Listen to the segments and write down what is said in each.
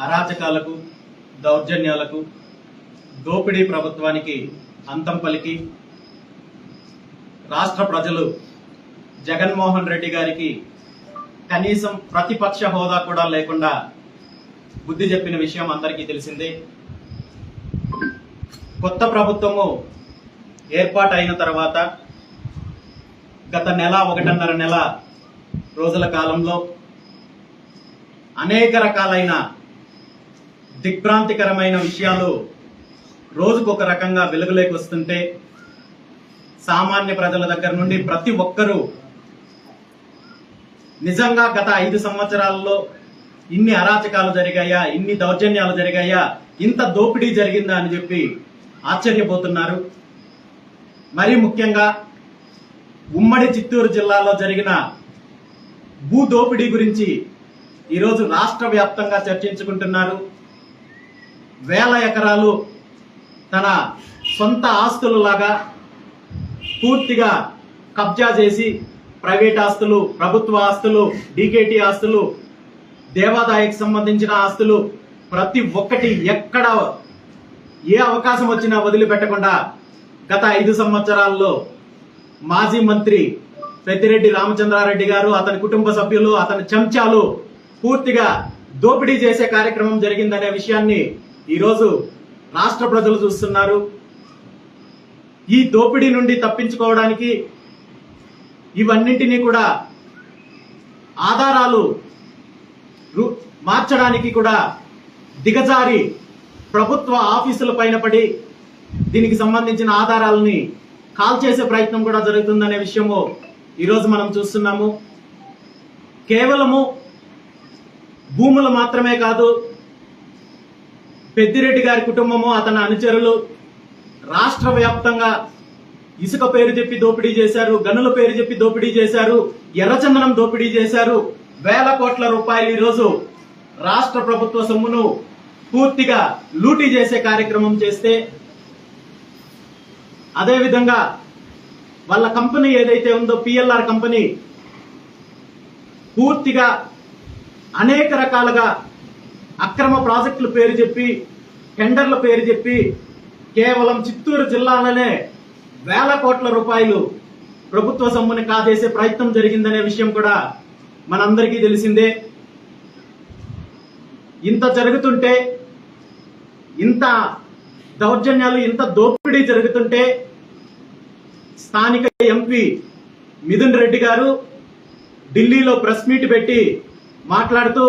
అరాచకాలకు దౌర్జన్యాలకు దోపిడీ ప్రభుత్వానికి అంతం పలికి రాష్ట్ర ప్రజలు జగన్మోహన్ రెడ్డి గారికి కనీసం ప్రతిపక్ష హోదా కూడా లేకుండా బుద్ధి చెప్పిన విషయం అందరికీ తెలిసిందే. కొత్త ప్రభుత్వము ఏర్పాటైన తర్వాత గత నెల ఒకటిన్నర నెల రోజుల కాలంలో అనేక రకాలైన దిగ్భ్రాంతికరమైన విషయాలు రోజుకొక రకంగా వెలుగులోకి వస్తుంటే సామాన్య ప్రజల దగ్గర నుండి ప్రతి ఒక్కరూ నిజంగా గత ఐదు సంవత్సరాల్లో ఇన్ని అరాచకాలు జరిగాయా ఇన్ని దౌర్జన్యాలు జరిగాయా ఇంత దోపిడీ జరిగిందా అని చెప్పి ఆశ్చర్యపోతున్నారు. మరి ముఖ్యంగా ఉమ్మడి చిత్తూరు జిల్లాలో జరిగిన భూ దోపిడీ గురించి ఈరోజు రాష్ట్ర వ్యాప్తంగా చర్చించుకుంటున్నారు. వేల ఎకరాలు తన సొంత ఆస్తులలాగా పూర్తిగా కబ్జా చేసి ప్రైవేట్ ఆస్తులు ప్రభుత్వ ఆస్తులు డీకేటీ ఆస్తులు దేవాదాయకు సంబంధించిన ఆస్తులు ప్రతి ఒక్కటి ఎక్కడ ఏ అవకాశం వచ్చినా వదిలిపెట్టకుండా గత ఐదు సంవత్సరాల్లో మాజీ మంత్రి పెద్దిరెడ్డి రామచంద్రారెడ్డి గారు అతని కుటుంబ సభ్యులు అతని చెంచాలు పూర్తిగా దోపిడీ చేసే కార్యక్రమం జరిగిందనే విషయాన్ని ఈరోజు రాష్ట్ర ప్రజలు చూస్తున్నారు. ఈ దోపిడీ నుండి తప్పించుకోవడానికి ఇవన్నింటినీ కూడా ఆధారాలు మార్చడానికి కూడా దిగజారి ప్రభుత్వ ఆఫీసుల పైన పడి దీనికి సంబంధించిన ఆధారాలని కాల్ చేసే ప్రయత్నం కూడా జరుగుతుందనే విషయము ఈరోజు మనం చూస్తున్నాము. కేవలము భూములు మాత్రమే కాదు పెద్దిరెడ్డి గారి కుటుంబము అతని అనుచరులు రాష్ట్ర వ్యాప్తంగా ఇసుక పేరు చెప్పి దోపిడీ చేశారు గనుల పేరు చెప్పి దోపిడీ చేశారు ఎర్రచందనం దోపిడీ చేశారు. వేల కోట్ల రూపాయలు ఈరోజు రాష్ట్ర ప్రభుత్వ సొమ్మును పూర్తిగా లూటీ చేసే కార్యక్రమం చేస్తే అదేవిధంగా వాళ్ళ కంపెనీ ఏదైతే ఉందో పిఎల్ఆర్ కంపెనీ పూర్తిగా అనేక రకాలుగా అక్రమ ప్రాజెక్టుల పేరు చెప్పి టెండర్ల పేరు చెప్పి కేవలం చిత్తూరు జిల్లాలోనే వేల కోట్ల రూపాయలు ప్రభుత్వ సొమ్ముని కాజేసే ప్రయత్నం జరిగిందనే విషయం కూడా మనందరికీ తెలిసిందే. ఇంత జరుగుతుంటే ఇంత దౌర్జన్యాలు ఇంత దోపిడీ జరుగుతుంటే స్థానిక ఎంపీ మిథున్ రెడ్డి గారు ఢిల్లీలో ప్రెస్ మీట్ పెట్టి మాట్లాడుతూ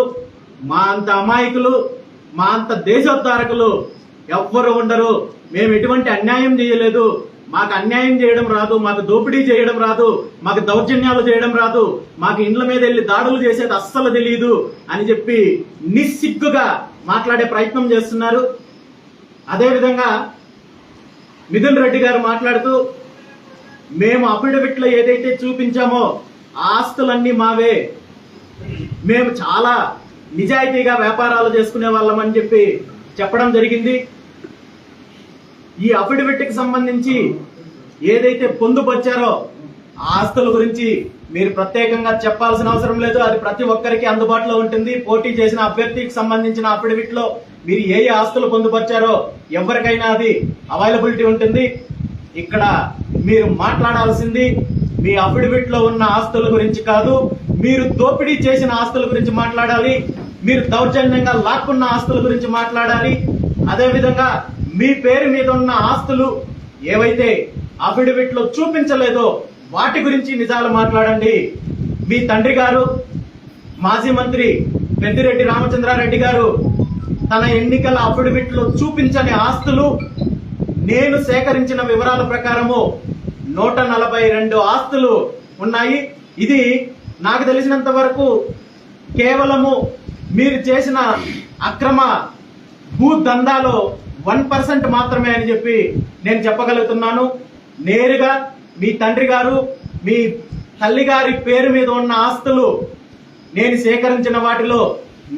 మా అంత అమాయకులు మా అంత దేశోద్ధారకులు ఎవ్వరు ఉండరు. మేము ఎటువంటి అన్యాయం చేయలేదు. మాకు అన్యాయం చేయడం రాదు. మాకు దోపిడీ చేయడం రాదు. మాకు దౌర్జన్యాలు చేయడం రాదు. మాకు ఇండ్ల మీద వెళ్ళి దాడులు చేసేది అస్సలు తెలియదు అని చెప్పి నిస్సిగ్గుగా మాట్లాడే ప్రయత్నం చేస్తున్నారు. అదేవిధంగా మిథున్ రెడ్డి గారు మాట్లాడుతూ మేము అఫిడవిట్లో ఏదైతే చూపించామో ఆస్తులన్నీ మావే. మేము చాలా నిజాయితీగా వ్యాపారాలు చేసుకునే వాళ్ళమని చెప్పి చెప్పడం జరిగింది. ఈ అఫిడవిట్కి సంబంధించి ఏదైతే పొందుపరిచారో ఆ ఆస్తుల గురించి మీరు ప్రత్యేకంగా చెప్పాల్సిన అవసరం లేదు. అది ప్రతి ఒక్కరికి అందుబాటులో ఉంటుంది. పోటీ చేసిన అభ్యర్థికి సంబంధించిన అఫిడవిట్లో మీరు ఏ ఏ ఆస్తులు పొందుపరిచారో ఎవరికైనా అది అవైలబిలిటీ ఉంటుంది. ఇక్కడ మీరు మాట్లాడాల్సింది మీ అఫిడవిట్లో ఉన్న ఆస్తుల గురించి కాదు. మీరు దోపిడీ చేసిన ఆస్తుల గురించి మాట్లాడాలి. మీరు దౌర్జన్యంగా లాక్కున్న ఆస్తుల గురించి మాట్లాడాలి. అదేవిధంగా మీ పేరు మీద ఉన్న ఆస్తులు ఏవైతే అఫిడవిట్లో చూపించలేదో వాటి గురించి నిజాలు మాట్లాడండి. మీ తండ్రి గారు మాజీ మంత్రి పెద్దిరెడ్డి రామచంద్రారెడ్డి గారు తన ఎన్నికల అఫిడవిట్లో చూపించని ఆస్తులు నేను సేకరించిన వివరాల ప్రకారము నూట నలభై రెండు ఆస్తులు ఉన్నాయి. ఇది నాకు తెలిసినంత వరకు కేవలము మీరు చేసిన అక్రమ భూ దందాలో వన్ పర్సెంట్ మాత్రమే అని చెప్పి నేను చెప్పగలుగుతున్నాను. నేరుగా మీ తండ్రి గారు మీ తల్లి గారి పేరు మీద ఉన్న ఆస్తులు నేను సేకరించిన వాటిలో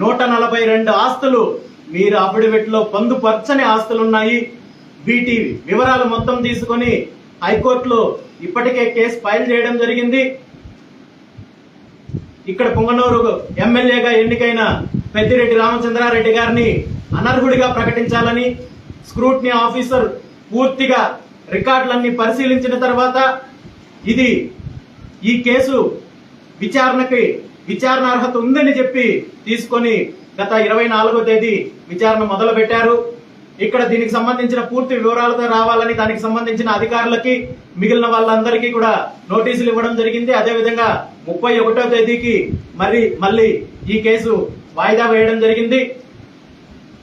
నూట నలభై రెండు ఆస్తులు మీరు అఫిడవిట్ పొందుపరచని ఆస్తులు ఉన్నాయి వీటి వివరాలు మొత్తం తీసుకొని హైకోర్టులో ఇప్పటికే కేసు ఫైల్ చేయడం జరిగింది. ఇక్కడ పుంగనూరు ఎమ్మెల్యేగా ఎన్నికైన పెద్దిరెడ్డి రామచంద్రారెడ్డి గారిని అనర్హుడిగా ప్రకటించాలని స్క్రూట్నీ ఆఫీసర్ పూర్తిగా రికార్డులన్నీ పరిశీలించిన తర్వాత ఇది ఈ కేసు విచారణకి విచారణ అర్హత ఉందని చెప్పి తీసుకొని గత ఇరవై నాలుగో తేదీ విచారణ మొదలుపెట్టారు. ఇక్కడ దీనికి సంబంధించిన పూర్తి వివరాలతో రావాలని దానికి సంబంధించిన అధికారులకి మిగిలిన వాళ్ళందరికీ కూడా నోటీసులు ఇవ్వడం జరిగింది. అదేవిధంగా ముప్పై ఒకటో తేదీకి మరి మళ్ళీ ఈ కేసు వాయిదా వేయడం జరిగింది.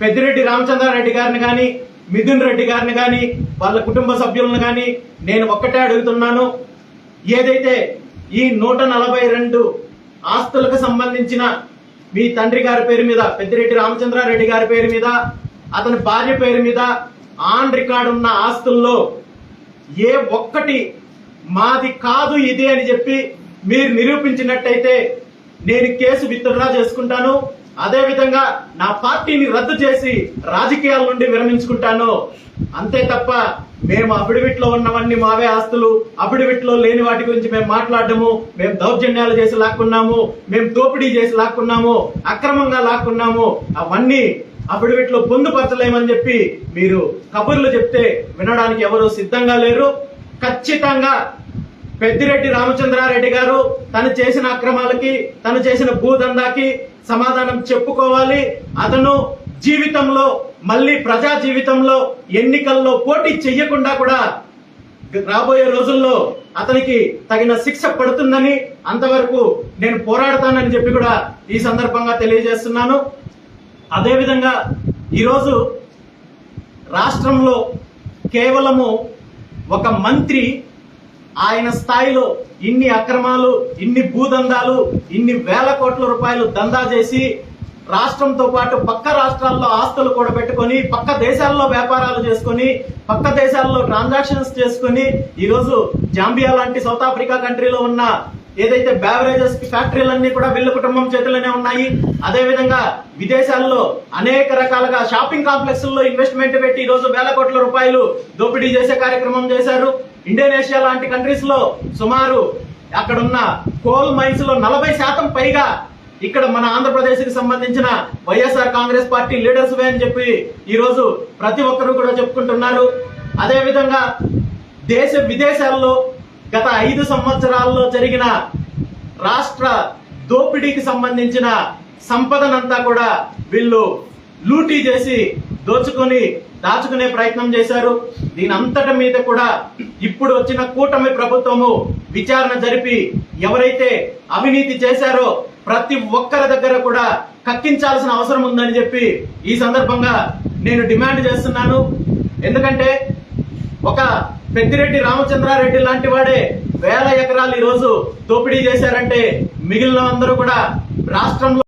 పెద్దిరెడ్డి రామచంద్రారెడ్డి గారిని కానీ మిథున్ రెడ్డి గారిని కానీ వాళ్ళ కుటుంబ సభ్యులను కానీ నేను ఒక్కటే అడుగుతున్నాను. ఏదైతే ఈ నూట నలభై రెండు ఆస్తులకు సంబంధించిన మీ తండ్రి గారి పేరు మీద పెద్దిరెడ్డి రామచంద్రారెడ్డి గారి పేరు మీద అతని భార్య పేరు మీద ఆన్ రికార్డ్ ఉన్న ఆస్తుల్లో ఏ ఒక్కటి మాది కాదు ఇది అని చెప్పి మీరు నిరూపించినట్టయితే నేను కేసు విత్డ్రా చేసుకుంటాను. అదేవిధంగా నా పార్టీని రద్దు చేసి రాజకీయాల నుండి విరమించుకుంటాను. అంతే తప్ప మేము అఫిడవిట్లో ఉన్నవన్నీ మావే ఆస్తులు. అఫిడవిట్లో లేని వాటి గురించి మేము మాట్లాడము. మేము దౌర్జన్యాలు చేసి లాక్కున్నాము. మేము దోపిడీ చేసి లాక్కున్నాము. అక్రమంగా లాక్కున్నాము. అవన్నీ అఫిడవిట్లో పొందుపరచలేమని చెప్పి మీరు కబుర్లు చెప్తే వినడానికి ఎవరు సిద్ధంగా లేరు. ఖచ్చితంగా పెద్దిరెడ్డి రామచంద్రారెడ్డి గారు తను చేసిన అక్రమాలకి తను చేసిన భూదందాకి సమాధానం చెప్పుకోవాలి. అతను జీవితంలో మళ్ళీ ప్రజా జీవితంలో ఎన్నికల్లో పోటీ చెయ్యకుండా కూడా రాబోయే రోజుల్లో అతనికి తగిన శిక్ష పడుతుందని అంతవరకు నేను పోరాడతానని చెప్పి కూడా ఈ సందర్భంగా తెలియజేస్తున్నాను. అదేవిధంగా ఈరోజు రాష్ట్రంలో కేవలము ఒక మంత్రి ఆయన స్థాయిలో ఇన్ని అక్రమాలు ఇన్ని భూదందాలు ఇన్ని వేల కోట్ల రూపాయలు దందా చేసి రాష్ట్రంతో పాటు పక్క రాష్ట్రాల్లో ఆస్తులు కూడా పెట్టుకొని పక్క దేశాల్లో వ్యాపారాలు చేసుకొని పక్క దేశాల్లో ట్రాన్సాక్షన్స్ చేసుకొని ఈరోజు జాంబియా లాంటి సౌత్ ఆఫ్రికా కంట్రీలో ఉన్న ఏదైతే బ్యావరేజెస్ ఫ్యాక్టరీలన్నీ కూడా వీళ్ళ కుటుంబం చేతిలోనే ఉన్నాయి అదే విధంగా విదేశాల్లో అనేక రకాలుగా షాపింగ్ కాంప్లెక్స్లో ఇన్వెస్ట్మెంట్ పెట్టి ఈ రోజు వేల కోట్ల రూపాయలు దోపిడీ చేసే కార్యక్రమం చేశారు. ఇండోనేషియా లాంటి కంట్రీస్లో సుమారు అక్కడున్న కోల్ మైన్స్లో నలభై శాతం పైగా ఇక్కడ మన ఆంధ్రప్రదేశ్కి సంబంధించిన వైఎస్ఆర్ కాంగ్రెస్ పార్టీ లీడర్స్ అని చెప్పి ఈ రోజు ప్రతి ఒక్కరూ కూడా చెప్పుకుంటున్నారు. అదే విధంగా దేశ విదేశాల్లో గత ఐదు సంవత్సరాల్లో జరిగిన రాష్ట్ర దోపిడీకి సంబంధించిన సంపదనంతా కూడా వీళ్ళు లూటీ చేసి దోచుకొని దాచుకునే ప్రయత్నం చేశారు. దీని అంతటి మీద కూడా ఇప్పుడు వచ్చిన కూటమి ప్రభుత్వము విచారణ జరిపి ఎవరైతే అవినీతి చేశారో ప్రతి ఒక్కరి దగ్గర కూడా కక్కించాల్సిన అవసరం ఉందని చెప్పి ఈ సందర్భంగా నేను డిమాండ్ చేస్తున్నాను. ఎందుకంటే ఒక పెద్దిరెడ్డి రామచంద్రారెడ్డి లాంటి వాడే వేల ఎకరాలు ఈ రోజు దోపిడీ చేశారంటే మిగిలిన అందరూ కూడా రాష్ట్రంలో